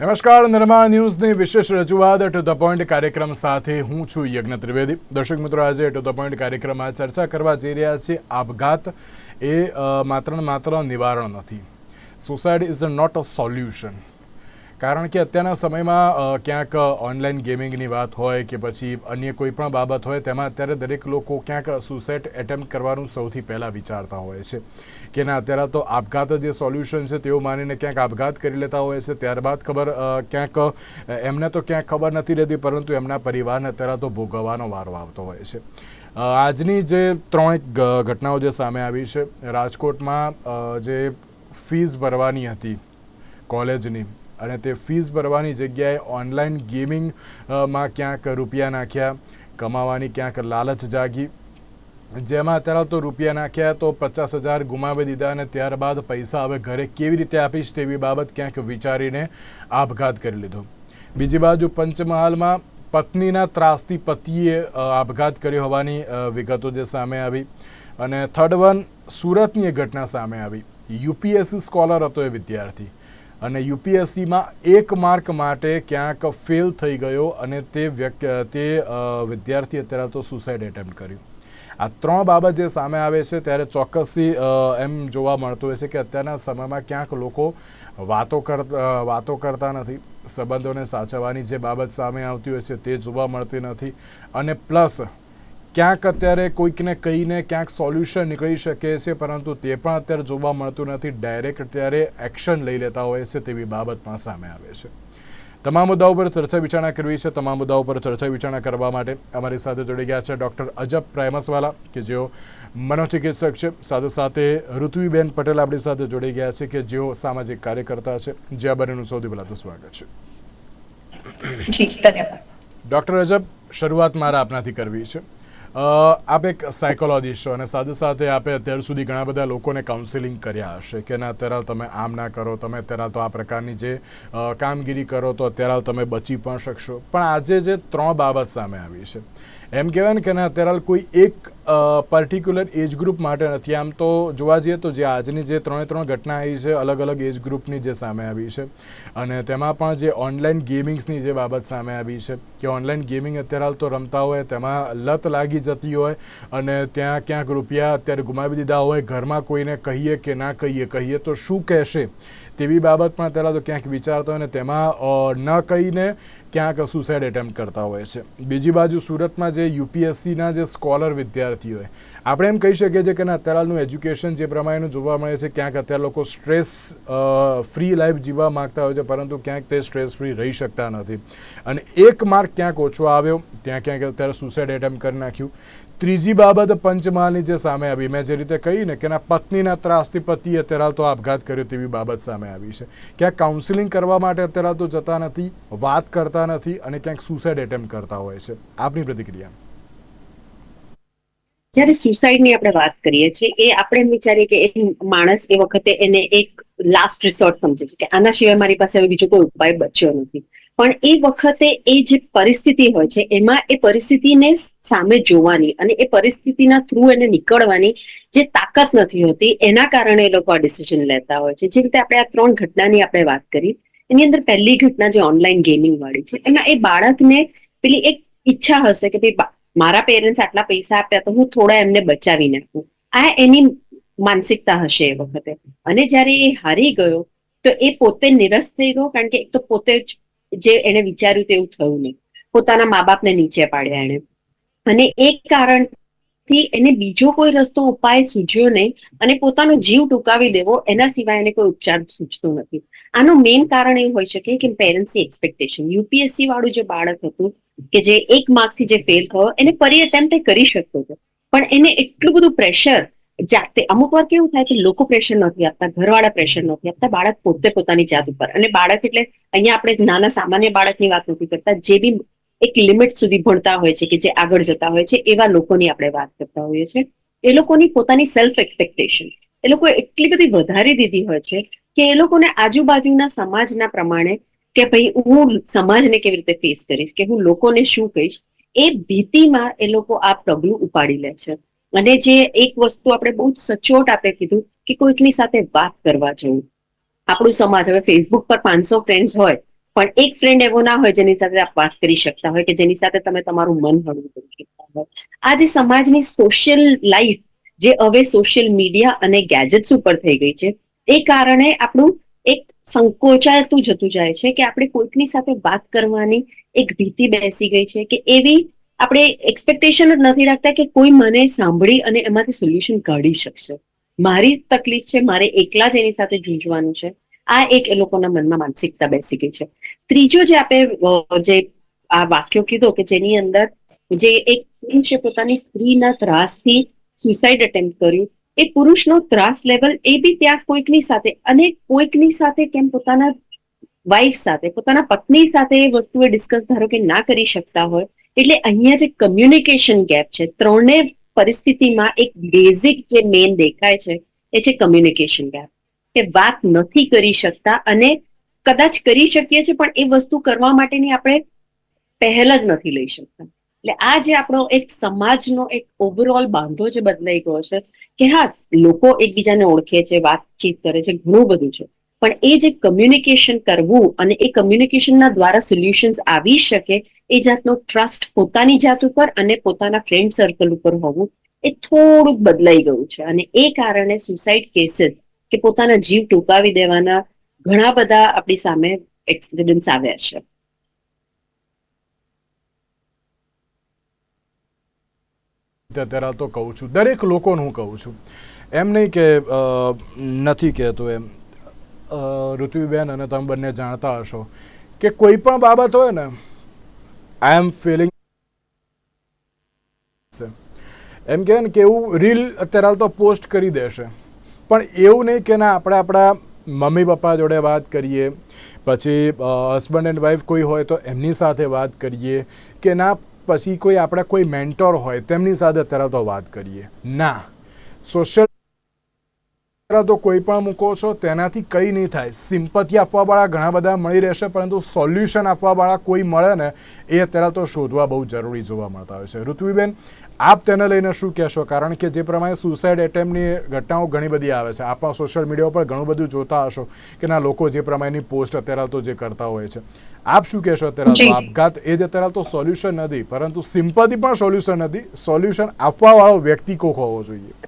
નમસ્કાર, નિર્માણ ન્યૂઝની વિશેષ રજૂઆત ટુ ધ પોઈન્ટ કાર્યક્રમ સાથે હું છું યજ્ઞ ત્રિવેદી. દર્શક મિત્રો, આજે ટુ ધ પોઈન્ટ કાર્યક્રમમાં ચર્ચા કરવા જઈ રહ્યા છે આપઘાત એ માત્ર માત્ર નિવારણ નથી. Suicide is not a solution કારણ કે અત્યારના સમયમાં ક્યાંક ઓનલાઈન ગેમિંગની વાત હોય કે પછી અન્ય કોઈ પણ બાબત હોય, તેમાં અત્યારે દરેક લોકો ક્યાંક સુસાઇડ એટેમ્પ્ટ કરવાનું સૌથી પહેલાં વિચારતા હોય છે. કે ના, અત્યારે તો આપઘાત જે સોલ્યુશન છે તેવું માનીને ક્યાંક આપઘાત કરી લેતા હોય છે. ત્યારબાદ ખબર ક્યાંક એમને તો ક્યાંક ખબર નથી રહેતી, પરંતુ એમના પરિવારને અત્યારે તો ભોગવવાનો વારો આવતો હોય છે. આજની જે ત્રણ ગ- ઘટનાઓ જે સામે આવી છે, રાજકોટમાં જે ફીસ ભરવાની હતી, કોલેજની અને તે ફીસ ભરવાની જગ્યાએ ઓનલાઈન ગેમિંગમાં ક્યાંક રૂપિયા નાખ્યા, કમાવાની ક્યાંક લાલચ જાગી. જેમાં અત્યારે તો રૂપિયા નાખ્યા તો પચાસ હજાર ગુમાવી દીધા અને ત્યારબાદ પૈસા હવે ઘરે કેવી રીતે આપીશ તેવી બાબત ક્યાંક વિચારીને આપઘાત કરી લીધો. બીજી બાજુ પંચમહાલમાં પત્નીના ત્રાસથી પતિએ આપઘાત કર્યો હોવાની વિગતો જે સામે આવી. અને થર્ડ વન સુરતની ઘટના સામે આવી. યુપીએસસી સ્કોલર હતો એ વિદ્યાર્થી. અને યુપીએસસીમાં એક માર્ક માટે ક્યાંક ફેલ થઈ ગયો અને તે વ્યક્તિ, તે વિદ્યાર્થી અત્યારે તો સુસાઇડ એટેમ્પ્ટ કર્યું. આ ત્રણ બાબત જે સામે આવે છે ત્યારે ચોક્કસથી એમ જોવા મળતું હોય છે કે અત્યારના સમયમાં ક્યાંક લોકો વાતો કર વાતો કરતા નથી, સંબંધોને સાચવવાની જે બાબત સામે આવતી હોય છે તે જોવા મળતી નથી. અને પ્લસ ક્યાંક અત્યારે કોઈકને કહીને ક્યાંક સોલ્યુશન નીકળી શકે છે પરંતુ તે પણ અત્યારે જોવા મળતું નથી. ડાયરેક્ટ અત્યારે એક્શન લઈ લેતા હોય છે તેવી બાબત પણ સામે આવે છે. તમામ મુદ્દાઓ પર ચર્ચા વિચારણા કરવી છે તમામ મુદ્દાઓ પર ચર્ચા વિચારણા કરવા માટે અમારી સાથે જોડી ગયા છે ડૉક્ટર અજબ પ્રેમસવાલા કે જેઓ મનોચિકિત્સક છે. સાથે સાથે ઋત્વીબેન પટેલ આપણી સાથે જોડી ગયા છે કે જેઓ સામાજિક કાર્યકર્તા છે. જે આ બંનેનું સૌથી પહેલાં તો સ્વાગત છે. ડૉક્ટર અજબ શરૂઆત મારા આપનાથી કરવી છે. આપ એક સાયકોલોજીસ્ટ છો અને સાથે સાથે આપે અત્યાર સુધી ઘણા બધા લોકોને કાઉન્સિલિંગ કર્યા હશે કે ના, અત્યારે તમે આમ ના કરો, તમે અત્યારે તો આ પ્રકારની જે કામગીરી કરો તો અત્યારે તમે બચી પણ શકશો. પણ આજે જે ત્રણ બાબત સામે આવી છે. એમ કહેવાય ને કે ના, અત્યારે કોઈ એક પર્ટિક્યુલર એજ ગ્રુપ માટે નથી. આમ તો જોવા જઈએ તો જે આજની જે ત્રણે ત્રણ ઘટના આવી છે અલગ અલગ એજ ગ્રુપની જે સામે આવી છે. અને તેમાં પણ જે ઓનલાઈન ગેમિંગ્સની જે બાબત સામે આવી છે કે ઓનલાઈન ગેમિંગ અત્યારે હાલ તો રમતા હોય, તેમાં લત લાગી જતી હોય અને ત્યાં ક્યાંક રૂપિયા અત્યારે ગુમાવી દીધા હોય, ઘરમાં કોઈને કહીએ કે ના કહીએ કહીએ તો શું કહેશે? તેવી બાબત પણ અત્યારે તો ક્યાંક વિચારતા હોય ને તેમાં ન કહીને ક્યાંક સુસાઇડ એટેમ્પ્ટ કરતા હોય છે. બીજી બાજુ સુરતમાં જે યુપીએસસીના જે સ્કોલર વિદ્યાર્થી હોય આપણે એમ કહી શકીએ છીએ કે ના, અત્યારનું એજ્યુકેશન જે પ્રમાણેનું જોવા મળે છે, ક્યાંક અત્યારે લોકો સ્ટ્રેસ ફ્રી લાઈફ જીવવા માગતા હોય છે, પરંતુ ક્યાંક તે સ્ટ્રેસ ફ્રી રહી શકતા નથી. અને એક માર્ક ક્યાંક ઓછો આવ્યો, ત્યાં ક્યાંક અત્યારે સુસાઇડ એટેમ્પ કરી નાખ્યું. ત્રીજી બાબત પંચમહાલની જે સામે આવી, મેં જે રીતે કહી ને કે ના, પત્નીના ત્રાસથી પતિ અત્યારે હાલ તો આપઘાત કર્યો તેવી બાબત સામે આવી છે. ક્યાંક કાઉન્સિલિંગ કરવા માટે અત્યારે તો જતા નથી, વાત કરતા નથી અને ક્યાંક સુસાઇડ એટેમ્પ કરતા હોય છે. આપની પ્રતિક્રિયા? જ્યારે સુસાઇડની આપણે વાત કરીએ છીએ, એ આપણે એમ વિચારીએ કે એ માણસ એ વખતે એને એક લાસ્ટ રિસોર્ટ સમજે છે કે આના સિવાય મારી પાસે હવે બીજો કોઈ ઉપાય બચ્યો નથી. પણ એ વખતે એ જે પરિસ્થિતિ હોય છે, એમાં એ પરિસ્થિતિને સામે જોવાની અને એ પરિસ્થિતિના થ્રુ એને નીકળવાની જે તાકાત નથી હોતી, એના કારણે એ લોકો આ ડિસિઝન લેતા હોય છે. જે રીતે આપણે આ ત્રણ ઘટનાની આપણે વાત કરી, એની અંદર પહેલી ઘટના જે ઓનલાઈન ગેમિંગ વાળી છે, એમાં એ બાળકને પેલી એક ઈચ્છા હશે કે ભાઈ મારા પેરેન્ટ્સ આટલા પૈસા આપ્યા તો હું થોડા એમને બચાવી નાખું. આ એની માનસિકતા હશે એ વખતે. અને જ્યારે એ હારી ગયો, તો એ પોતે નિરસ થઈ ગયો, કારણ કે એક તો પોતે જ એને વિચાર્યું તેવું થયું નહીં. પોતાના મા બાપને નીચે પાડ્યા એને અને એક કારણથી એને બીજો કોઈ રસ્તો, ઉપાય સૂજ્યો નહીં અને પોતાનો જીવ ટૂંકાવી દેવો, એના સિવાય એને કોઈ ઉપચાર સૂચતો નથી. આનું મેઇન કારણ એ હોઈ શકે કે પેરેન્ટ્સની એક્સપેક્ટેશન યુપીએસસી વાળું જે બાળક હતું કે જે એક માર્કથી જે ફેલ થયો, એને ફરી એટેમ્પ્ટ કરી શકતો હતો. પણ એને એટલું બધું પ્રેશર જાતે અમુક વાર કેવું થાય કે લોકો પ્રેશર નથી આપતા, ઘરવાળા પ્રેશર નથી આપતા, બાળક પોતે પોતાની જાત ઉપર. અને બાળક એટલે અહીંયા આપણે નાના સામાન્ય બાળકની વાત નથી કરતા, જે બી એક લિમિટ સુધી ભણતા હોય છે કે જે આગળ જતા હોય છે, એવા લોકોની આપણે વાત કરતા હોઈએ છીએ. એ લોકોની પોતાની સેલ્ફ એક્સપેક્ટેશન એ લોકો એટલી બધી વધારી દીધી હોય છે કે એ લોકોને આજુબાજુના સમાજના પ્રમાણે કે ભાઈ હું સમાજને કેવી રીતે ફેસ કરીશ? કે હું લોકોને શું કહીશ? એ ભીતિમાં એ લોકો આ પગલું ઉપાડી લે છે. અને જે એક વસ્તુ આપણે બહુ સચોટ આપે કીધું કે કોઈકની સાથે વાત કરવા જવું. આપણું સમાજ, હવે ફેસબુક પર પાંચસો ફ્રેન્ડ્સ હોય, પણ એક ફ્રેન્ડ એવો ના હોય જેની સાથે આપ વાત કરી શકતા હોય કે જેની સાથે તમે તમારું મન હળવું કરી શકતા હોય. આ જે સમાજની સોશિયલ લાઈફ જે હવે સોશિયલ મીડિયા અને ગેજેટ્સ ઉપર થઈ ગઈ છે, એ કારણે આપણું એક સંકોચાતું જતું જાય છે કે આપણે કોઈકની સાથે વાત કરવાની એક ભીતિ બેસી ગઈ છે કે એવી આપણે એક્સપેક્ટેશન જ નથી રાખતા કે કોઈ મને સાંભળી અને એમાંથી સોલ્યુશન કાઢી શકશે. મારી તકલીફ છે, મારે એકલા જ એની સાથે જૂંઝવાનું છે. આ એક એ લોકોના મનમાં માનસિકતા બેસી ગઈ છે. ત્રીજો જે આપણે જે આ વાક્યો કીધો કે જેની અંદર જે એક પુરુષે પોતાની સ્ત્રીના ત્રાસથી સુસાઇડ અટેમ્પ્ટ કર્યું એ પુરુષનો ત્રાસ લેવલ એ બી ત્યાં કોઈકની સાથે અને કોઈકની સાથે કેમ પોતાના વાઈફ સાથે, પોતાના પત્ની સાથે એ વસ્તુએ ડિસ્કસ ધારો કે ના કરી શકતા હોય, એટલે અહીંયા જે કમ્યુનિકેશન ગેપ છે ત્રણે પરિસ્થિતિમાં એક બેઝિક જે મેન દેખાય છે, એ છે કમ્યુનિકેશન ગેપ કે વાત નથી કરી શકતા અને કદાચ કરી શકીએ છીએ, પણ એ વસ્તુ કરવા માટેની આપણે પહેલ જ નથી લઈ શકતા. એટલે આ જે આપણો એક સમાજનો એક ઓવરઓલ બાંધો જે બદલાઈ ગયો છે કે હા, લોકો એકબીજાને ઓળખે છે, વાતચીત કરે છે, ઘણું બધું છે. પણ એ જે કમ્યુનિકેશન કરવું અને એ કમ્યુનિકેશનના દ્વારા સોલ્યુશન્સ આવી શકે, એ જાતનો ટ્રસ્ટ પોતાની જાત ઉપર અને પોતાના ફ્રેન્ડ સર્કલ ઉપર હોવું, એ થોડુંક બદલાઈ ગયું છે. અને એ કારણે સુસાઇડ કેસીસ કે પોતાના જીવ ટૂંકાવી દેવાના ઘણા બધા આપણી સામે એક્સિડન્ટ્સ આવ્યા છે. અત્યારે તો કહું છું. દરેક લોકોને હું કહું છું. એમ નહીં કે નથી કહેતો એમ. અ, અને તમે બંને જાણતા હશો કે કોઈ પણ બાબત હોય ને આઈ એમ ફિલિંગ એમ કહે ને કે એવું રીલ અત્યારે હાલ તો પોસ્ટ કરી દેશે. પણ એવું નહીં કે ના આપણે આપણા મમ્મી પપ્પા જોડે વાત કરીએ પછી હસબન્ડ એન્ડ વાઈફ કોઈ હોય તો એમની સાથે વાત કરીએ કે ના પછી કોઈ આપણા કોઈ મેન્ટોર હોય તેમની સાથે અત્યારે તો વાત કરીએ. ના. સોશિયલ તો કોઈ પણ મૂકો છો તેનાથી કંઈ નહીં થાય. સિમ્પથી આપવાવાળા ઘણા બધા મળી રહેશે પરંતુ સોલ્યુશન આપવાવાળા કોઈ મળે ને એ અત્યારે તો શોધવા બહુ જરૂરી જોવા મળતા હોય છે. ઋત્વીબેન આપ તેને લઈને શું કહેશો? કારણ કે જે પ્રમાણે સુસાઇડ એટેમ્પની ઘટનાઓ ઘણી બધી આવે છે. આપ સોશિયલ મીડિયા પર ઘણું બધું જોતા હશો કે ના લોકો જે પ્રમાણેની પોસ્ટ અત્યારે તો જે કરતા હોય છે. આપ શું કહેશો અત્યારે? તો આપઘાત એ જ અત્યારે તો સોલ્યુશન નથી પરંતુ સિમ્પથી પણ સોલ્યુશન નથી. સોલ્યુશન આપવાવાળો વ્યક્તિ કોક હોવો જોઈએ.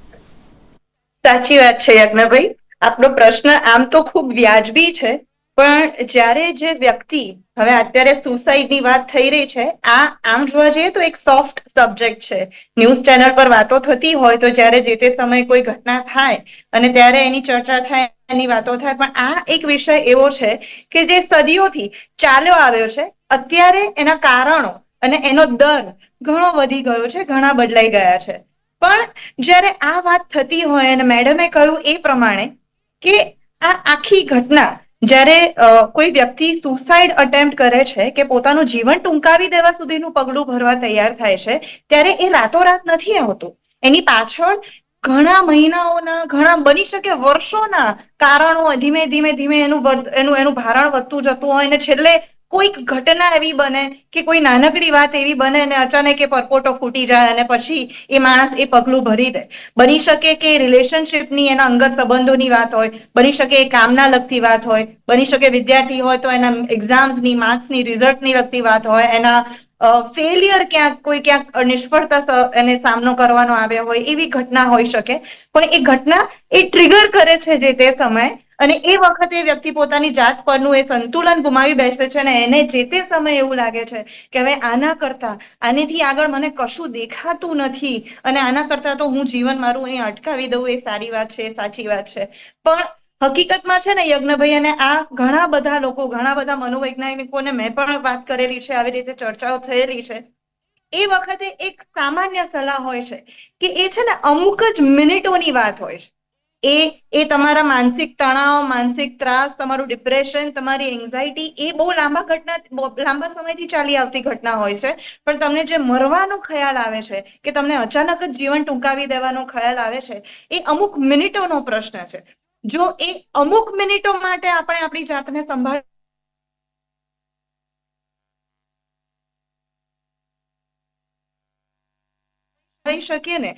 સાચી વાત છે, યજ્ઞભાઈ. આપનો પ્રશ્ન આમ તો ખૂબ વ્યાજબી છે, પણ જ્યારે જે વ્યક્તિ, હવે અત્યારે સુસાઇડની વાત થઈ રહી છે, આ આમ જોવા જઈએ તો એક સોફ્ટ સબ્જેક્ટ છે. ન્યૂઝ ચેનલ પર વાતો થતી હોય તો જ્યારે જે તે સમયે કોઈ ઘટના થાય અને ત્યારે એની ચર્ચા થાય, એની વાતો થાય, પણ આ એક વિષય એવો છે કે જે સદીઓથી ચાલ્યો આવ્યો છે. અત્યારે એના કારણો અને એનો દર ઘણો વધી ગયો છે, ઘણા બદલાઈ ગયા છે. પણ જ્યારે આ વાત થતી હોય અને મેડમે કહ્યું એ પ્રમાણે કે આ આખી ઘટના જ્યારે કોઈ વ્યક્તિ સુસાઇડ અટેમ્પ્ટ કરે છે કે પોતાનું જીવન ટૂંકાવી દેવા સુધીનું પગલું ભરવા તૈયાર થાય છે, ત્યારે એ રાતોરાત નથી હોતું એની પાછળ ઘણા મહિનાઓના, ઘણા બની શકે વર્ષોના કારણો ધીમે ધીમે ધીમે એનું એનું એનું ભારણ વધતું જતું હોય અને છેલ્લે કોઈક ઘટના એવી બને કે કોઈ નાનકડી વાત એવી બને અને અચાનક એ પરપોટો ફૂટી જાય અને પછી એ માણસ એ પગલું ભરી દે. બની શકે કે રિલેશનશિપની એના અંગત સંબંધોની વાત હોય, બની શકે એ કામના લગતી વાત હોય, બની શકે વિદ્યાર્થી હોય તો એના એક્ઝામ્સની માર્ક્સની રિઝલ્ટની લગતી વાત હોય, એના ફેલિયર ક્યાંક, કોઈ ક્યાંક નિષ્ફળતા એને સામનો કરવાનો આવ્યો હોય એવી ઘટના હોઈ શકે. પણ એ ઘટના એ ટ્રિગર કરે છે જે તે સમયે અને એ વખતે વ્યક્તિ પોતાની જાત પરનું એ સંતુલન ગુમાવી બેસે છે અને એને જે તે સમયે એવું લાગે છે કે હવે આના કરતા આનેથી આગળ મને કશું દેખાતું નથી અને આના કરતા તો હું જીવન મારું અહીં અટકાવી દઉં, એ સારી વાત છે સાચી વાત છે. પણ હકીકતમાં છે ને યજ્ઞભાઈ અને આ ઘણા બધા લોકો, ઘણા બધા મનોવૈજ્ઞાનિકોને મેં પણ વાત કરેલી છે, આવી રીતે ચર્ચાઓ થયેલી છે. એ વખતે એક સામાન્ય સલાહ હોય છે કે એ છે ને અમુક જ મિનિટોની વાત હોય છે. એ એ તમારા માનસિક તણાવ, માનસિક ત્રાસ, તમારું ડિપ્રેશન તમારી એન્ઝાયટી એ બહુ લાંબા ઘટના લાંબા સમયથી ચાલી આવતી ઘટના હોય છે. પણ તમને જે મરવાનો ખ્યાલ આવે છે, કે તમને અચાનક જ જીવન ટૂંકાવી દેવાનો ખ્યાલ આવે છે, એ અમુક મિનિટોનો પ્રશ્ન છે. જો એ અમુક મિનિટો માટે આપણે આપણી જાતને સંભાળ થઈ હતી ને,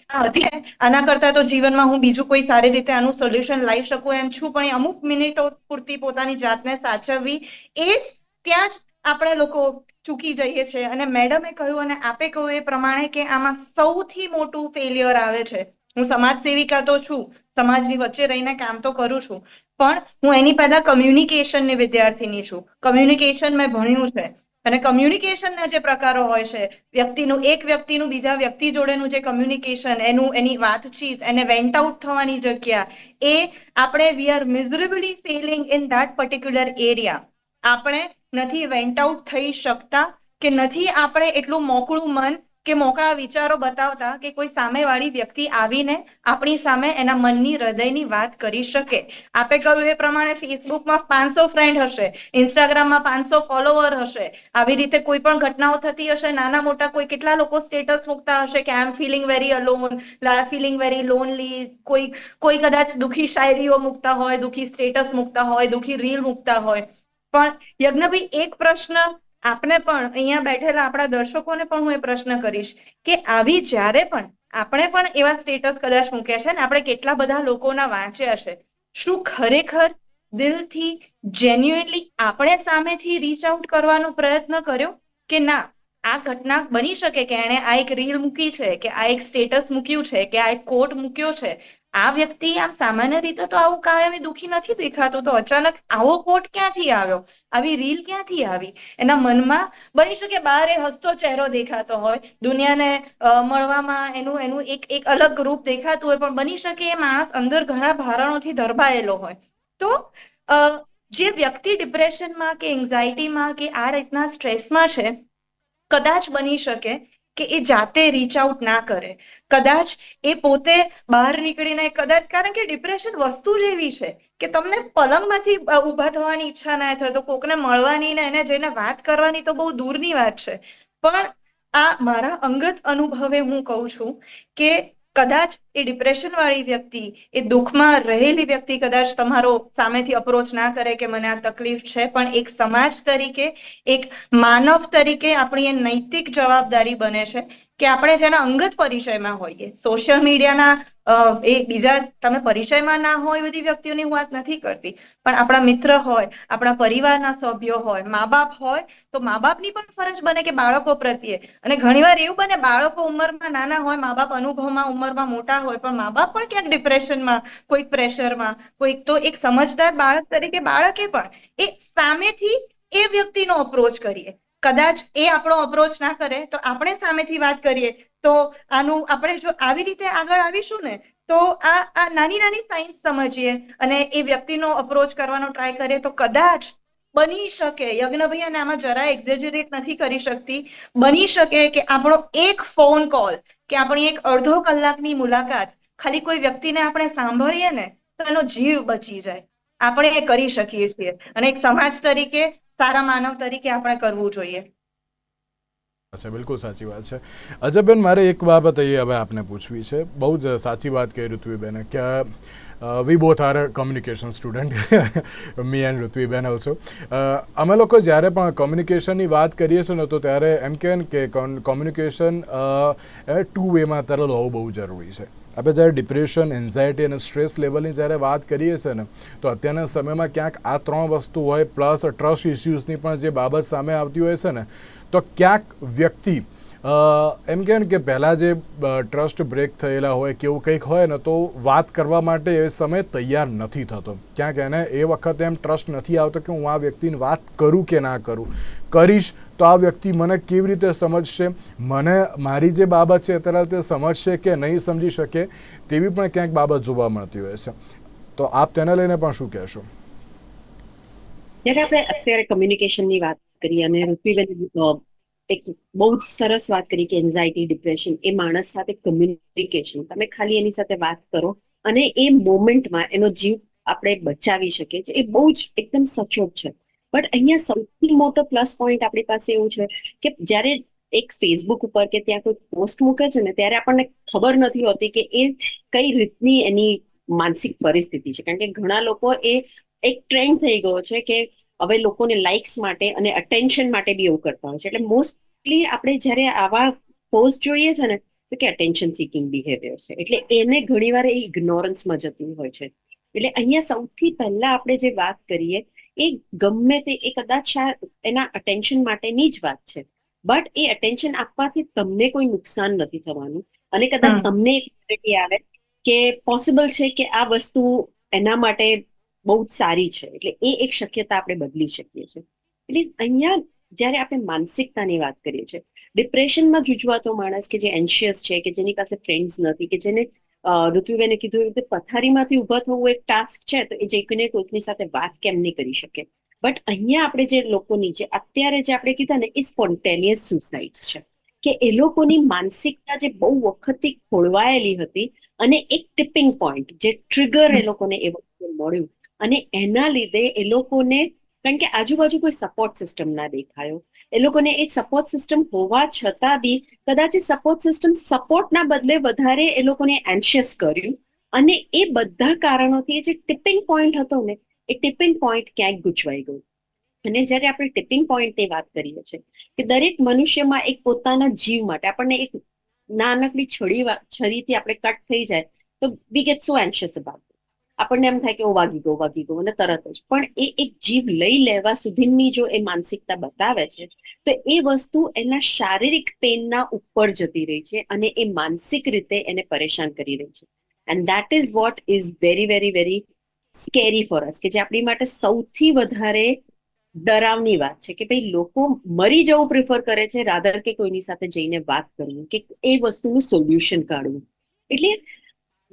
આના કરતા તો જીવનમાં હું બીજું કોઈ સારી રીતે આનું સોલ્યુશન લાવી શકું એમ છું પણ અમુક મિનિટો પૂરતી પોતાની જાતને સાચવવી એ જ ત્યાં જ આપણે લોકો ચૂકી જઈએ છીએ અને મેડમે કહ્યું અને આપે કહ્યું એ પ્રમાણે કે આમાં સૌથી મોટું ફેલિયર આવે છે. હું સમાજ સેવિકા તો છું સમાજની વચ્ચે રહીને કામ તો કરું છું પણ હું એની પહેલા કમ્યુનિકેશનની વિદ્યાર્થીની છું. કમ્યુનિકેશન મેં ભણ્યું છે. અને કમ્યુનિકેશનના જે પ્રકારો હોય છે, વ્યક્તિનું, એક વ્યક્તિનું બીજા વ્યક્તિ જોડેનું જે કમ્યુનિકેશન એનું, એની વાતચીત, એને વેન્ટ આઉટ થવાની જગ્યા, એ આપણે we are miserably failing in that particular area આપણે નથી વેન્ટ આઉટ થઈ શકતા કે નથી આપણે એટલું મોકળું મન કે મોકળા વિચારો બતાવતા કે કોઈ સામેવાળી વ્યક્તિ આવીને આપણી સામે એના મનની હૃદયની વાત કરી શકે. આપે કહ્યું એ પ્રમાણે ફેસબુકમાં પાંચસો ફ્રેન્ડ હશે, ઇન્સ્ટાગ્રામમાં પાંચસો ફોલોવર હશે. આવી રીતે કોઈ પણ ઘટનાઓ થતી હશે, નાના મોટા કોઈ કેટલા લોકો સ્ટેટસ મૂકતા હશે કે I am feeling very alone feeling very lonely કોઈ કોઈ કદાચ દુખી શાયરીઓ મૂકતા હોય, દુખી સ્ટેટસ મૂકતા હોય, દુખી રીલ મૂકતા હોય. પણ યજ્ઞભાઈ એક પ્રશ્ન આપને પણ અહીંયા બેઠેલા આપણા દર્શકોને પણ હું એ પ્રશ્ન કરીશ કે આવી જ્યારે પણ આપણે પણ એવા સ્ટેટસ કદાચ મૂક્યા છે ને, આપણે કેટલા બધા લોકોના વાંચ્યા છે શું ખરેખર દિલથી જેન્યુઅનલી આપણે સામેથી રીચ આઉટ કરવાનો પ્રયત્ન કર્યો કે ના? આ ઘટના બની શકે કે એણે આ એક રીલ મૂકી છે, કે આ એક સ્ટેટસ મૂક્યું છે, કે આ એક કોટ મૂક્યો છે આ વ્યક્તિ આમ સામાન્ય રીતે તો આવું કાયમી દુખી નથી દેખાતું. તો અચાનક આવો કોટ ક્યાંથી આવ્યો? આવી રીલ ક્યાંથી આવી? એના મનમાં બની શકે બહાર એ હસતો ચહેરો દેખાતો હોય. દુનિયાને મળવામાં એનું એનું એક એક અલગ રૂપ દેખાતું હોય, પણ બની શકે એ માણસ અંદર ઘણા ભારણોથી દરબાયેલો હોય. તો જે વ્યક્તિ ડિપ્રેશનમાં કે એન્ઝાયટીમાં કે આ રીતના સ્ટ્રેસમાં છે, કદાચ બની શકે કે એ જાતે રીચ આઉટ ના કરે. કદાચ એ પોતે બહાર નીકળીને કદાચ, કારણ કે ડિપ્રેશન વસ્તુ જ એવી છે કે તમને પલંગમાંથી ઊભા થવાની ઈચ્છા ના થાય, તો કોકને મળવાની ને એને જઈને વાત કરવાની તો બહુ દૂરની વાત છે. પણ આ મારા અંગત અનુભવે હું કહું છું કે કદાચ એ ડિપ્રેશન વાળી વ્યક્તિ, એ દુઃખમાં રહેલી વ્યક્તિ કદાચ તમારો સામેથી અપ્રોચ ના કરે કે મને આ તકલીફ છે, પણ એક સમાજ તરીકે, એક માનવ તરીકે આપણી એ નૈતિક જવાબદારી બને છે. કે આપણે જેના અંગત પરિચયમાં હોઈએ. સોશિયલ મીડિયાના એ બીજા તમે પરિચયમાં ના હોય બધી વ્યક્તિઓની હું વાત નથી કરતી. પણ આપણા મિત્ર હોય, આપણા પરિવારના સભ્યો હોય મા બાપ હોય, તો મા બાપની પણ ફરજ બને કે બાળકો પ્રત્યે. અને ઘણીવાર એવું બને બાળકો ઉંમરમાં નાના હોય મા બાપ અનુભવમાં ઉંમરમાં મોટા હોય, પણ મા બાપ પણ ક્યાંક ડિપ્રેશનમાં કોઈક પ્રેશરમાં કોઈક તો એક સમજદાર બાળક તરીકે બાળકે પણ એ સામેથી એ વ્યક્તિનો અપ્રોચ કરીએ. કદાચ એ આપણો અપ્રોચ ના કરે, તો આપણે સામેથી વાત કરીએ. તો આનું આપણે જો આવી રીતે આગળ આવીશું ને, તો આ આ નાની નાની સાઇન્સ સમજીએ અને એ વ્યક્તિનો અપ્રોચ કરવાનો ટ્રાય કરીએ, તો કદાચ બની શકે, યજ્ઞભાઈ આમાં જરા એક્ઝેજરેટ નથી કરી શકતી, બની શકે કે આપણો એક ફોન કોલ કે આપણી એક અડધો કલાકની મુલાકાત, ખાલી કોઈ વ્યક્તિને આપણે સાંભળીએ ને, તો એનો જીવ બચી જાય. આપણે એ કરી શકીએ છીએ. અને એક સમાજ તરીકે સારા માનવ તરીકે આપણે કરવું જોઈએ. છે બિલકુલ સાચી વાત છે. અજયબેન, મારે એક બાબત એ હવે આપને પૂછવી છે. બહુ જ સાચી વાત કહી ઋત્વીબેને કે we both are communication student me and Rutviben also અમે લોકો જ્યારે પણ કોમ્યુનિકેશનની વાત કરીએ છીએ ને, તો ત્યારે એમ કહે કે કોમ્યુનિકેશન ટુ વેમાં તરલ હોવું બહુ જરૂરી છે. આપણે જ્યારે ડિપ્રેશન એન્ઝાયટી અને સ્ટ્રેસ લેવલની જ્યારે વાત કરીએ છીએ ને, તો અત્યારના સમયમાં ક્યાંક આ ત્રણ વસ્તુ હોય પ્લસ ટ્રસ્ટ ઇસ્યુઝની પણ જે બાબત સામે આવતી હોય છે ને, તો ક્યાંક વ્યક્તિ એમ કહે ને કે પહેલાં જે ટ્રસ્ટ બ્રેક થયેલા હોય કે એવું કંઈક હોય ને, તો વાત કરવા માટે એ સમય તૈયાર નથી થતો. ક્યાંક એને એ વખતે એમ ટ્રસ્ટ નથી આવતો કે હું આ વ્યક્તિની વાત કરું કે ના કરું. કરીશ તો આ વ્યક્તિ મને કેવી રીતે સમજશે? મને મારી જે બાબત છે, અત્યારે તે સમજશે કે નહીં સમજી શકે, તેવી પણ ક્યાંક બાબત જોવા મળતી હોય છે. તો આપ તેને લઈને પણ શું કહેશો? જ્યારે આપણે અત્યારે કમ્યુનિકેશનની વાત કરીએ અને ઋત્વીબેન એક બહુ જ સરસ વાત કરી કે એન્ઝાયટી ડિપ્રેશન એ માણસ સાથે કમ્યુનિકેશન તમે ખાલી એની સાથે વાત કરો અને એ મોમેન્ટમાં એનો જીવ આપણે બચાવી શકીએ છીએ. એ બહુ જ એકદમ સચોટ છે. બટ અહીંયા સૌથી મોટો પ્લસ પોઈન્ટ આપણી પાસે એવું છે કે જ્યારે એક ફેસબુક ઉપર કે ત્યાં કોઈ પોસ્ટ મૂકે છે ને, ત્યારે આપણને ખબર નથી હોતી કે એ કઈ રીતની એની માનસિક પરિસ્થિતિ છે. કારણ કે ઘણા લોકો એ એક ટ્રેન્ડ થઈ ગયો છે કે હવે લોકોને લાઇક્સ માટે અને અટેન્શન માટે બી એવું કરતા હોય છે. એટલે મોસ્ટલી આપણે જ્યારે આવા પોસ્ટ જોઈએ છે ને, તો કે અટેન્શન સિકિંગ બિહેવિયર છે. એટલે એને ઘણીવાર એ ઇગ્નોરન્સમાં જતી હોય છે. એટલે અહીંયા સૌથી પહેલા આપણે જે વાત કરીએ એ ગમે તે એ કદાચ એના અટેન્શન માટેની જ વાત છે. બટ એ અટેન્શન આપવાથી તમને કોઈ નુકસાન નથી થવાનું. અને કદાચ તમને એક આવે કે પોસિબલ છે કે આ વસ્તુ એના માટે બહુ જ સારી છે. એટલે એ એક શક્યતા આપણે બદલી શકીએ છીએ. એટલે અહીંયા જ્યારે આપણે માનસિકતાની વાત કરીએ છીએ ડિપ્રેશનમાં જૂજવાતો માણસ કે જે એન્શિયસ છે કે જેની પાસે ફ્રેન્ડ્સ નથી કે જેને અ, ઋત્વિબેને કીધું એવી રીતે પથારીમાંથી ઊભા થવું એક ટાસ્ક છે તો એ જઈને કોઈકની સાથે વાત કેમ નહીં કરી શકે. બટ અહીંયા આપણે જે લોકોની જે અત્યારે જે આપણે કીધા ને એ સ્પોન્ટેનિયસ સુસાઇડ છે. કે એ લોકોની માનસિકતા જે બહુ વખતથી ખોળવાયેલી હતી અને એક ટિપિંગ પોઈન્ટ જે ટ્રિગર એ લોકોને એ વખતે મળ્યું. અને એના લીધે એ લોકોને કારણ કે આજુબાજુ કોઈ સપોર્ટ સિસ્ટમ ના દેખાયો. એ લોકોને એ સપોર્ટ સિસ્ટમ હોવા છતાં બી કદાચ એ સપોર્ટ સિસ્ટમ સપોર્ટના બદલે વધારે એ લોકોને એન્શિયસ કર્યું. અને એ બધા કારણોથી જે ટિપિંગ પોઈન્ટ હતો ને, એ ટિપિંગ પોઈન્ટ ક્યાંક ગૂંચવાઈ ગયું. અને જ્યારે આપણે ટિપિંગ પોઈન્ટની વાત કરીએ છીએ કે દરેક મનુષ્યમાં એક પોતાના જીવ માટે આપણને એક નાનકડી છડી છરીથી આપણે કટ થઈ જાય, તો વી ગેટ સો એન્શિયસ અબાઉટ આપણને એમ થાય કે ઓ વાગી ગયો વાગી ગયો અને તરત જ. પણ એ એક જીવ લઈ લેવા સુધીની જો એ માનસિકતા બતાવે છે તો એ વસ્તુ એના શારીરિક પેનના ઉપર જતી રહી છે અને એ માનસિક રીતે એને પરેશાન કરી રહી છે. And that is what is very very very scary for us કે જે આપણી માટે સૌથી વધારે ડરાવની વાત છે, કે ભાઈ લોકો મરી જવું પ્રિફર કરે છે રાધર કે કોઈની સાથે જઈને વાત કરવું, કે એ વસ્તુનું સોલ્યુશન કાઢવું. એટલે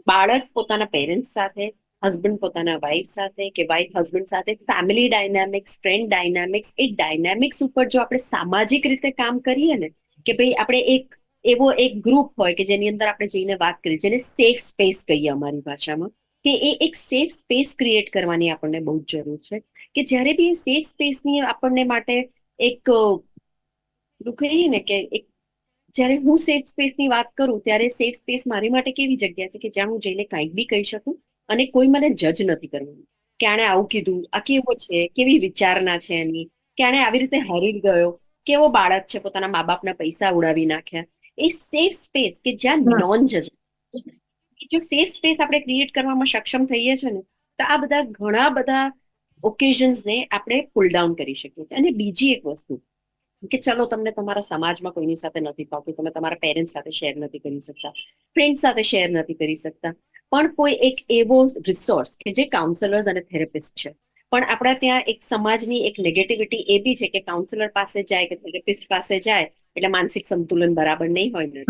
બાળક પોતાના પેરેન્ટ્સ સાથે હસબન્ડ પોતાના વાઈફ સાથે કે વાઈફ હસબન્ડ સાથે ફેમિલી ડાયનામિક્સ ફ્રેન્ડ ડાયનામિક્સ એ ડાયનામિક્સ ઉપર જો આપણે સામાજિક રીતે કામ કરીએ ને કે ભાઈ આપણે એક એવો એક ગ્રુપ હોય કે જેની અંદર આપણે જઈને વાત કરીએ, જેને સેફ સ્પેસ કહીએ અમારી ભાષામાં, કે એ એક સેફ સ્પેસ ક્રિએટ કરવાની આપણને બહુ જ જરૂર છે. કે જ્યારે બી એ સેફ સ્પેસની આપણને માટે એક કહીએ ને કે એક, જ્યારે હું સેફ સ્પેસની વાત કરું ત્યારે સેફ સ્પેસ મારી માટે કેવી જગ્યા છે કે જ્યાં હું જઈને કંઈક બી કહી શકું? અને કોઈ મને જજ નથી કરવાનું. કે આણે આવું કીધું? આ કેવો છે? કેવી વિચારના છે એની? કે આણે આવી રીતે હારી ગયો? કેવો બાળક છે? પોતાના મા બાપના પૈસા ઉડાવી નાખ્યા. એ સેફ સ્પેસ કે જ્યાં નોન જજ જો સેફ સ્પેસ આપણે ક્રિએટ કરવામાં સક્ષમ થઈએ છીએ ને તો આ બધા ઘણા બધા ઓકેઝન્સને આપણે પુલ ડાઉન કરી શકીએ છીએ. અને બીજી એક વસ્તુ કે ચલો તમને તમારા સમાજમાં કોઈની સાથે નથી ફાવતું તમે તમારા પેરેન્ટ્સ સાથે શેર નથી કરી શકતા ફ્રેન્ડ સાથે શેર નથી કરી શકતા. પણ કોઈ એક એવો રિસોર્સ કે જે કાઉન્સેલર્સ અને થેરેપિસ્ટ છે. પણ આપણા ત્યાં એક સમાજની એક નેગેટિવિટી એ બી છે કે કાઉન્સેલર પાસે જાય કે થેરેપિસ્ટ પાસે જાય એટલે માનસિક સંતુલન બરાબર નહીં હોય.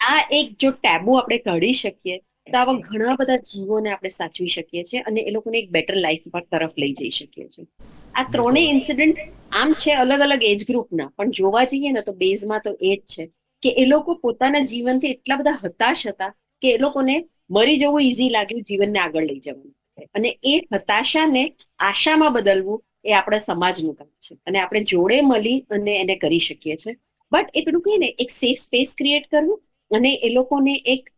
આ એક જો ટેબુ આપણે કાઢી શકીએ તો આવા ઘણા બધા જીવોને આપણે સાચવી શકીએ છીએ અને એ લોકોને એક બેટર લાઈફ તરફ લઈ જઈ શકીએ છીએ. આ ત્રણેય ઇન્સિડન્ટ આમ છે અલગ અલગ એજ ગ્રુપના પણ જોવા જઈએ ને તો બેઝમાં તો એ જ છે કે એ લોકો પોતાના જીવનથી એટલા બધા હતાશ હતા કે એ લોકોને મરી જવું ઇઝી લાગ્યું, જીવનને આગળ લઈ જવાનું. અને એ હતાશાને આશામાં બદલવું એ આપણા સમાજનું કામ છે. અને આપણે જોડે મળી અને એને કરી શકીએ છીએ. બટ એ પેલું કહીએ ને, એક સેફ સ્પેસ ક્રિએટ કરવું અને એ લોકોને એક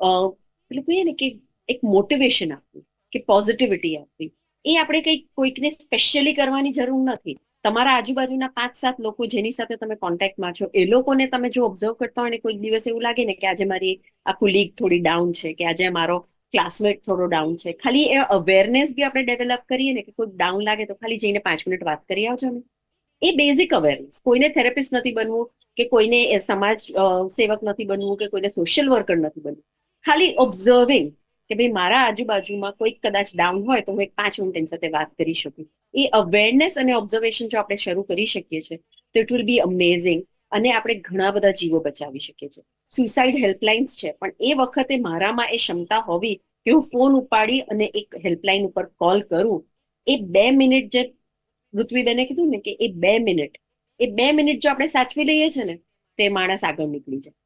પેલું કહીએ ને કે એક મોટિવેશન આપવું, કે પોઝિટિવિટી આપવી. એ આપણે કંઈક કોઈકને સ્પેશિયલી કરવાની જરૂર નથી. તમારા આજુબાજુના પાંચ સાત લોકો જેની સાથે તમે કોન્ટેક્ટમાં છો, એ લોકોને તમે જો ઓબ્ઝર્વ કરતા હોય ને કોઈક દિવસ એવું લાગે ને કે આજે મારી આખું લીગ થોડી ડાઉન છે, કે આજે મારો ક્લાસમેટ થોડો ડાઉન છે. ખાલી એ અવેરનેસ બી આપણે ડેવલપ કરીએ ને કે કોઈ ડાઉન લાગે તો ખાલી જઈને પાંચ મિનિટ વાત કરી આવજો ને. એ બેઝિક અવેરનેસ કોઈને થેરેપિસ્ટ નથી બનવું, કે કોઈને સમાજ સેવક નથી બનવું, કે કોઈને સોશિયલ વર્કર નથી બનવું. ખાલી ઓબ્ઝર્વિંગ કે ભાઈ મારા આજુબાજુમાં કોઈક કદાચ ડાઉન હોય તો હું એક પાંચ મિનિટ એની સાથે વાત કરી શકું. એ અવેરનેસ અને ઓબ્ઝર્વેશન જો આપણે શરૂ કરી શકીએ છીએ, તો ઇટ વિલ બી અમેઝિંગ અને આપણે ઘણા બધા જીવો બચાવી શકીએ છીએ. સુસાઇડ હેલ્પલાઇન્સ છે, પણ એ વખતે મારામાં એ ક્ષમતા હોવી કે હું ફોન ઉપાડી અને એક હેલ્પલાઇન ઉપર કોલ કરું, એ બે મિનિટ જે પૃથ્વીબેને કીધું ને કે એ બે મિનિટ, એ બે મિનિટ જો આપણે સાચવી લઈએ છીએ ને, તો એ માણસ આગળ નીકળી જાય.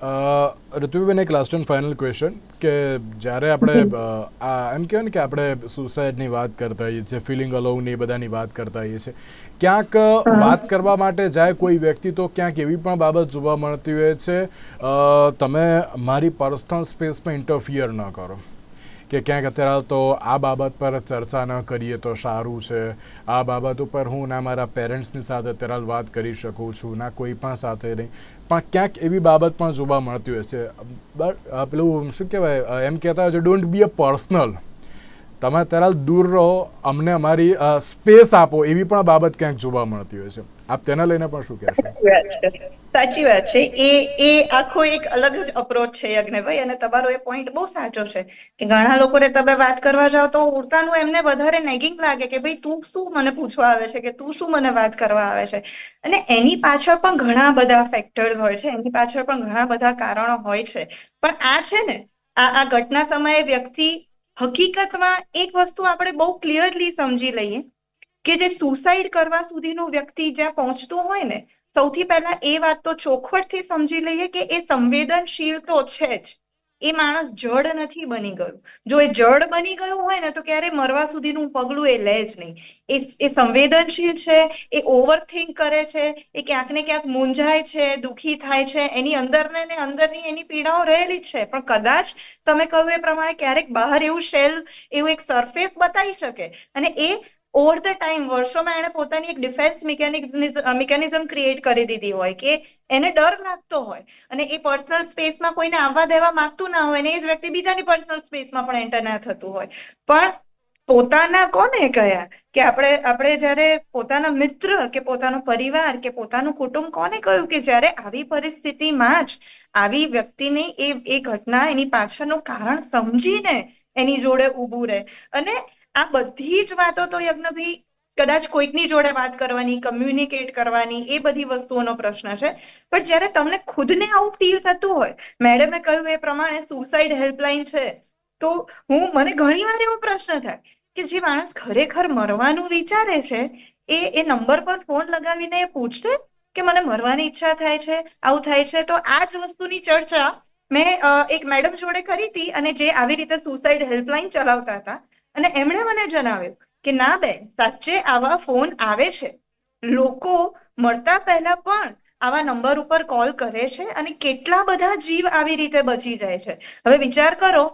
ઋતુબેન એક લાસ્ટ એન્ડ ફાઇનલ ક્વેશ્ચન કે જ્યારે આપણે આ એમ કહેવાય ને કે આપણે સુસાઇડની વાત કરતા હોઈએ છીએ ફિલિંગ અલોવની એ બધાની વાત કરતા હોઈએ છીએ ક્યાંક વાત કરવા માટે જાય કોઈ વ્યક્તિ તો ક્યાંક એવી પણ બાબત જોવા મળતી હોય છે તમે મારી પર્સનલ સ્પેસમાં ઇન્ટરફિયર ન કરો. કે ક્યાંક અત્યારે તો આ બાબત પર ચર્ચા ન કરીએ તો સારું છે. આ બાબત ઉપર હું ના મારા પેરેન્ટ્સની સાથે અત્યારે વાત કરી શકું છું, ના કોઈ પણ સાથે નહીં. પણ ક્યાંક એવી બાબત પણ જોવા મળતી હોય છે. પેલું શું કહેવાય? એમ કહેતા હોય છે ડોન્ટ બી અ પર્સનલ તમે અત્યારે દૂર રહો, અમને અમારી સ્પેસ આપો, એવી પણ બાબત ક્યાંક જોવા મળતી હોય છે. આપ તેના લઈને પણ શું કહેશો. સાચી વાત છે. એ એ આખો એક અલગ જ અપ્રોચ છે યજ્ઞભાઈ, અને તમારો એ પોઈન્ટ બહુ સાચો છે કે ઘણા લોકોને તમે વાત કરવા જાઓ તો ઉડતાનું એમને વધારે નેગિંગ લાગે કે ભાઈ તું શું મને પૂછવા આવે છે કે તું શું મને વાત કરવા આવે છે? અને એની પાછળ પણ ઘણા બધા ફેક્ટર્સ હોય છે. એની પાછળ પણ ઘણા બધા કારણો હોય છે. પણ આ છે ને, આ આ ઘટના સમયે વ્યક્તિ હકીકતમાં એક વસ્તુ આપણે બહુ ક્લિયરલી સમજી લઈએ કે જે સુસાઇડ કરવા સુધીનું વ્યક્તિ જ્યાં પહોંચતું હોય ને, સૌથી પહેલા એ વાત તો ચોખવટથી સમજી લઈએ કે એ સંવેદનશીલ તો છે જ. એ માણસ જડ નથી બની ગયું. જો એ જડ બની ગયું હોય ને તો ક્યારે મરવા સુધીનું પગલું એ લે જ નહીં. એ એ સંવેદનશીલ છે, એ ઓવરથિંક કરે છે, એ ક્યાંક ને ક્યાંક મૂંઝાય છે, દુખી થાય છે, એની અંદર ને ને અંદરની એની પીડાઓ રહેલી જ છે. પણ કદાચ તમે કહ્યું એ પ્રમાણે ક્યારેક બહાર એવું શેલ એવું એક સરફેસ બતાવી શકે. અને એ ઓવર ધ ટાઈમ વર્ષોમાં એણે પોતાની એક ડિફેન્સ મિકેનિઝમ ક્રિએટ કરી દીધી હોય કે એને ડર લાગતો હોય અને એ પર્સનલ સ્પેસમાં કોઈને આવવા દેવા માંગતું ના હોય અને એ જ વ્યક્તિ બીજાની પર્સનલ સ્પેસમાં પણ એન્ટર ના થતું હોય. પણ પોતાના કોને કયા કે આપણે આપણે જ્યારે પોતાના મિત્ર કે પોતાનો પરિવાર કે પોતાનું કુટુંબ કોને કહ્યું કે જ્યારે આવી પરિસ્થિતિમાં જ આવી વ્યક્તિની એ એ ઘટના એની પાછળનું કારણ સમજીને એની જોડે ઊભું રહે? અને આ બધી જ વાતો તો યજ્ઞભાઈ કદાચ કોઈકની જોડે વાત કરવાની કમ્યુનિકેટ કરવાની, એ બધી વસ્તુઓનો પ્રશ્ન છે. પણ જ્યારે તમને ખુદને આવું ફીલ થતું હોય, મેડમે કહ્યું એ પ્રમાણે સુસાઇડ હેલ્પલાઇન છે, તો હું, મને ઘણી વાર એવો પ્રશ્ન થાય કે જે માણસ ખરેખર મરવાનું વિચારે છે, એ એ નંબર પર ફોન લગાવીને એ પૂછશે કે મને મરવાની ઈચ્છા થાય છે, આવું થાય છે? તો આ જ વસ્તુની ચર્ચા મેં એક મેડમ જોડે કરી હતી અને જે આવી રીતે સુસાઇડ હેલ્પલાઇન ચલાવતા હતા અને એમણે મને જણાવ્યું કે ના બેન, સાચે આવા ફોન આવે છે. લોકો મળતા પહેલા પણ આવા નંબર ઉપર કોલ કરે છે અને કેટલા બધા જીવ આવી રીતે બચી જાય છે. હવે વિચાર કરો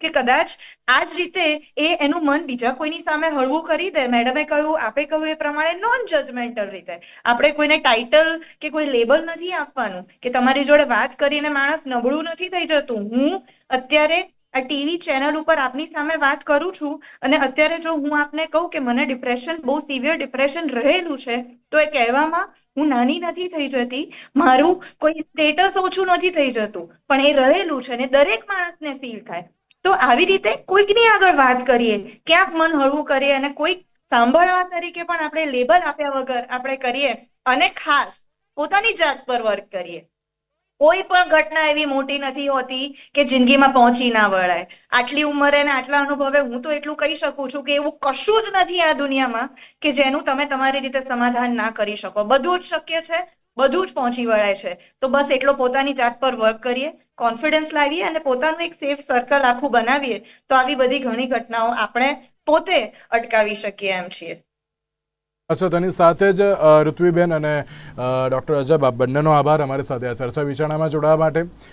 કે કદાચ આ જ રીતે એ એનું મન બીજા કોઈની સામે હળવું કરી દે. મેડમે કહ્યું, આપે કહ્યું એ પ્રમાણે નોન જજમેન્ટલ રીતે. આપણે કોઈને ટાઇટલ કે કોઈ લેબલ નથી આપવાનું કે તમારી જોડે વાત કરીને માણસ નબળું નથી થઈ જતું. હું અત્યારે આ ટીવી ચેનલ ઉપર આપની સામે વાત કરું છું અને અત્યારે જો હું આપને કહું કે મને ડિપ્રેશન બહુ સિવિયર ડિપ્રેશન રહેલું છે, તો એ કહેવામાં હું નાની નથી થઈ જતી, મારું કોઈ સ્ટેટસ ઓછું નથી થઈ જતું, પણ એ રહેલું છે ને દરેક માણસને ફીલ થાય. તો આવી રીતે કોઈકની આગળ વાત કરીએ, ક્યાંક મન હળવું કરીએ અને કોઈક સાંભળવા તરીકે પણ આપણે લેબલ આપ્યા વગર આપણે કરીએ અને ખાસ પોતાની જાત પર વર્ક કરીએ. કોઈ પણ ઘટના એવી મોટી નથી હોતી કે જિંદગીમાં પહોંચી ના વળાય. આટલી ઉંમરે ને આટલા અનુભવે હું તો એટલું કહી શકું છું કે એવું કશું જ નથી આ દુનિયામાં કે જેનું તમે તમારી રીતે સમાધાન ના કરી શકો. બધું જ શક્ય છે, બધું જ પહોંચી વળાય છે. તો બસ એટલો પોતાની જાત પર વર્ક કરીએ, કોન્ફિડન્સ લાવીએ અને પોતાનું એક સેફ સર્કલ આખું બનાવીએ, તો આવી બધી ઘણી ઘટનાઓ આપણે પોતે અટકાવી શકીએ એમ છીએ. અચ્છા તેની સાથે જ ઋત્વીબેન અને ડૉક્ટર અજબ બંનેનો આભાર અમારી સાથે આ ચર્ચા વિચારણામાં જોડાવા માટે.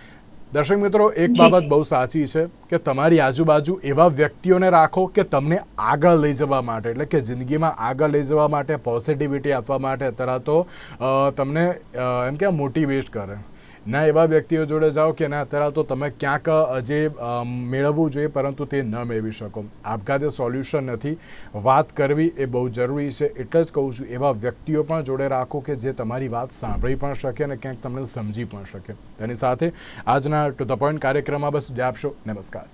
દર્શક મિત્રો એક બાબત બહુ સાચી છે કે તમારી આજુબાજુ એવા વ્યક્તિઓને રાખો કે તમને આગળ લઈ જવા માટે એટલે કે જિંદગીમાં આગળ લઈ જવા માટે પોઝિટિવિટી આપવા માટે અત્યારે તો તમને એમ કે મોટિવેટ કરે. ના એવા વ્યક્તિઓ જોડે જાઓ કે ના, અત્યારે તો તમે ક્યાંક જે મેળવવું જોઈએ પરંતુ તે ન મેળવી શકો. આપઘાત સોલ્યુશન નથી. વાત કરવી એ બહુ જરૂરી છે. એટલે જ કહું છું, એવા વ્યક્તિઓ પણ જોડે રાખો કે જે તમારી વાત સાંભળી પણ શકે અને ક્યાંક તમને સમજી પણ શકે. તેની સાથે આજના ટુ ધ પોઈન્ટ કાર્યક્રમમાં બસ, જ આપશો, નમસ્કાર.